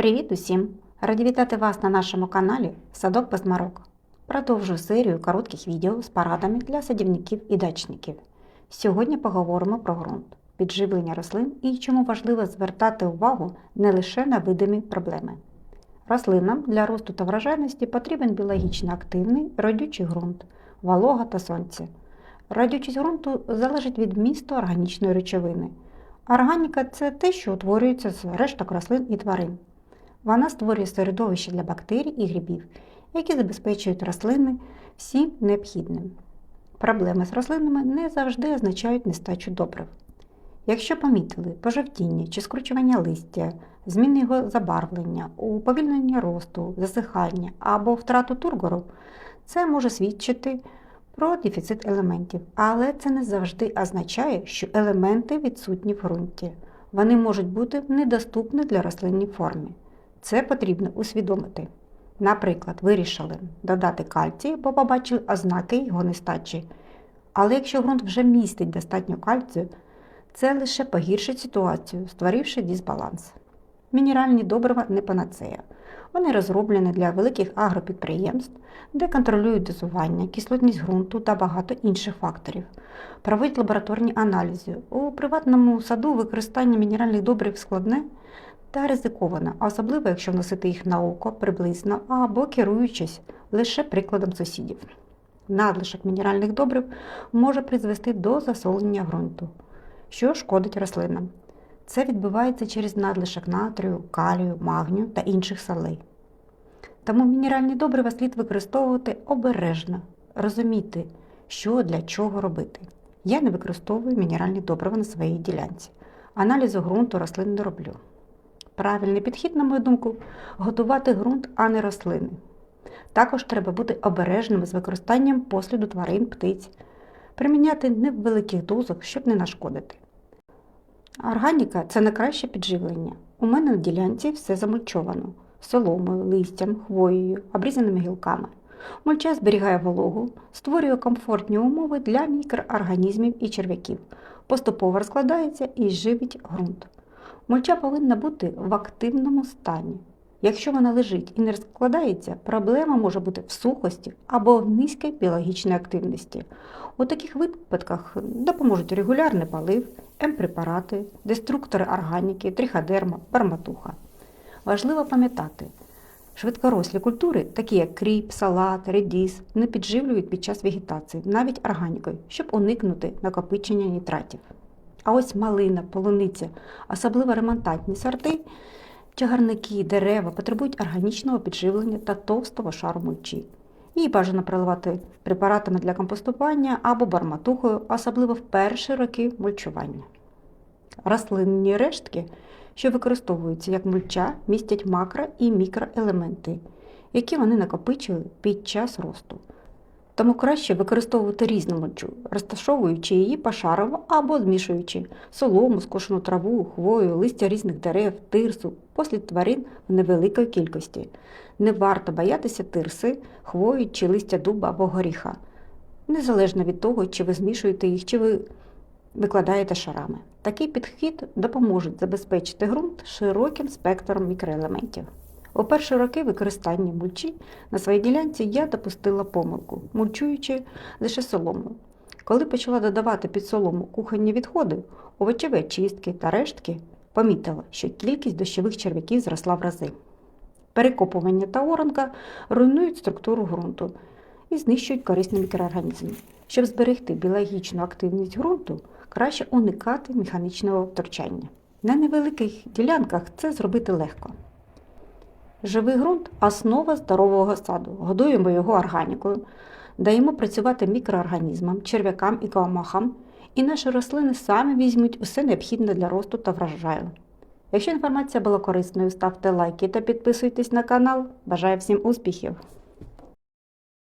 Привіт усім! Раді вітати вас на нашому каналі Садок без марок. Продовжую серію коротких відео з порадами для садівників і дачників. Сьогодні поговоримо про ґрунт, підживлення рослин і чому важливо звертати увагу не лише на видимі проблеми. Рослинам для росту та врожайності потрібен біологічно активний родючий ґрунт, волога та сонце. Родючість ґрунту залежить від вмісту органічної речовини. Органіка це те, що утворюється з решток рослин і тварин. Вона створює середовище для бактерій і грибів, які забезпечують рослини всім необхідним. Проблеми з рослинами не завжди означають нестачу добрив. Якщо помітили пожовтіння чи скручування листя, зміни його забарвлення, уповільнення росту, засихання або втрату тургору, це може свідчити про дефіцит елементів, але це не завжди означає, що елементи відсутні в ґрунті. Вони можуть бути недоступні для рослинній формі. Це потрібно усвідомити. Наприклад, вирішили додати кальцій, бо побачили ознаки його нестачі. Але якщо ґрунт вже містить достатньо кальцію, це лише погіршить ситуацію, створивши дисбаланс. Мінеральні добрива не панацея. Вони розроблені для великих агропідприємств, де контролюють дозування, кислотність ґрунту та багато інших факторів. Проводять лабораторні аналізи. У приватному саду використання мінеральних добрив складне та ризиковане, особливо якщо вносити їх на око приблизно або керуючись лише прикладом сусідів. Надлишок мінеральних добрив може призвести до засолення ґрунту, що шкодить рослинам. Це відбувається через надлишок натрію, калію, магнію та інших солей. Тому мінеральні добрива слід використовувати обережно, розуміти, що для чого робити. Я не використовую мінеральні добрива на своїй ділянці. Аналізу ґрунту рослин не роблю. Правильний підхід, на мою думку, готувати ґрунт, а не рослини. Також треба бути обережним з використанням посліду тварин, птиць, приміняти не в великих дозах, щоб не нашкодити. Органіка це найкраще підживлення. У мене на ділянці все замульчовано соломою, листям, хвоєю, обрізаними гілками. Мульча зберігає вологу, створює комфортні умови для мікроорганізмів і черв'яків, поступово розкладається і живить ґрунт. Мульча повинна бути в активному стані. Якщо вона лежить і не розкладається, проблема може бути в сухості або в низькій біологічній активності. У таких випадках допоможуть регулярний полив, М-препарати, деструктори органіки, триходерма, барматуха. Важливо пам'ятати, швидкорослі культури, такі як кріп, салат, редіс, не підживлюють під час вегетації, навіть органікою, щоб уникнути накопичення нітратів. А ось малина, полуниця, особливо ремонтантні сорти, чагарники, дерева потребують органічного підживлення та товстого шару мульчі. Її бажано проливати препаратами для компостування або барматухою, особливо в перші роки мульчування. Рослинні рештки, що використовуються як мульча, містять макро і мікроелементи, які вони накопичили під час росту. Тому краще використовувати різну мульчу, розташовуючи її пошарово або змішуючи солому, скошену траву, хвою, листя різних дерев, тирсу, послід тварин в невеликій кількості. Не варто боятися тирси, хвої чи листя дуба або горіха, незалежно від того, чи ви змішуєте їх, чи ви викладаєте шарами. Такий підхід допоможе забезпечити ґрунт широким спектром мікроелементів. У перші роки використання мульчі на своїй ділянці я допустила помилку, мульчуючи лише соломою. Коли почала додавати під солому кухонні відходи, овочеві очистки та рештки, помітила, що кількість дощових черв'яків зросла в рази. Перекопування та оранка руйнують структуру ґрунту і знищують корисні мікроорганізми. Щоб зберегти біологічну активність ґрунту, краще уникати механічного втручання. На невеликих ділянках це зробити легко. Живий ґрунт основа здорового саду. Годуємо його органікою, даємо працювати мікроорганізмам, черв'якам і комахам, і наші рослини самі візьмуть усе необхідне для росту та врожаю. Якщо інформація була корисною, ставте лайки та підписуйтесь на канал. Бажаю всім успіхів!